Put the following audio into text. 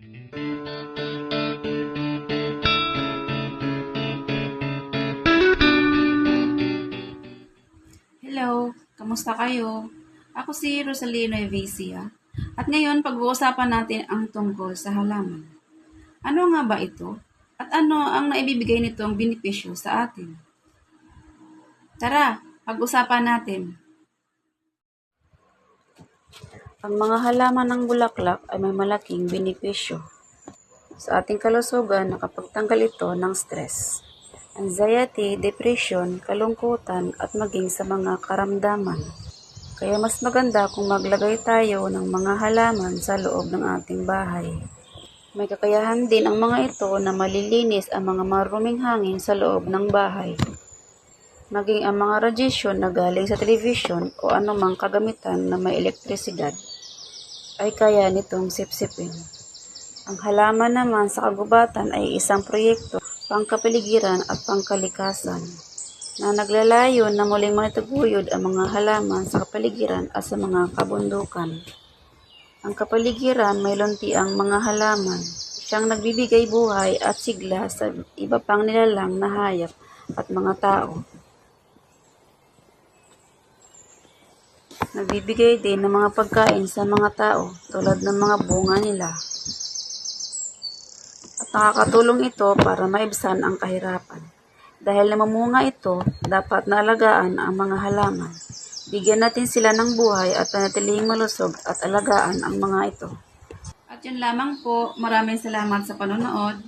Hello, kamusta kayo? Ako si Rosalino Evesia. At ngayon, pag-uusapan natin ang tungkol sa halaman. Ano nga ba ito? At ano ang naibibigay nitong benepisyo sa atin? Tara, pag-usapan natin. Ang mga halaman ng bulaklak ay may malaking benepisyo sa ating kalusugan nakapagtanggal ito ng stress, anxiety, depression, kalungkutan at maging sa mga karamdaman. Kaya mas maganda kung maglagay tayo ng mga halaman sa loob ng ating bahay. May kakayahan din ang mga ito na malilinis ang mga maruming hangin sa loob ng bahay. Maging ang mga radiation na galing sa television o anumang kagamitan na may elektrisidad ay kaya nitong sipsipin. Ang halaman naman sa kagubatan ay isang proyekto pangkapaligiran at pangkalikasan na naglalayon na muling mataguyod ang mga halaman sa kapaligiran at sa mga kabundukan. Ang kapaligiran may lunti ang mga halaman. Siyang nagbibigay buhay at sigla sa iba pang nilalang na hayop at mga tao. Nagbibigay din ng mga pagkain sa mga tao tulad ng mga bunga nila. At nakakatulong ito para maibsan ang kahirapan. Dahil namumunga ito, dapat naalagaan ang mga halaman. Bigyan natin sila ng buhay at panatilihing malusog at alagaan ang mga ito. At yun lamang po. Maraming salamat sa panonood.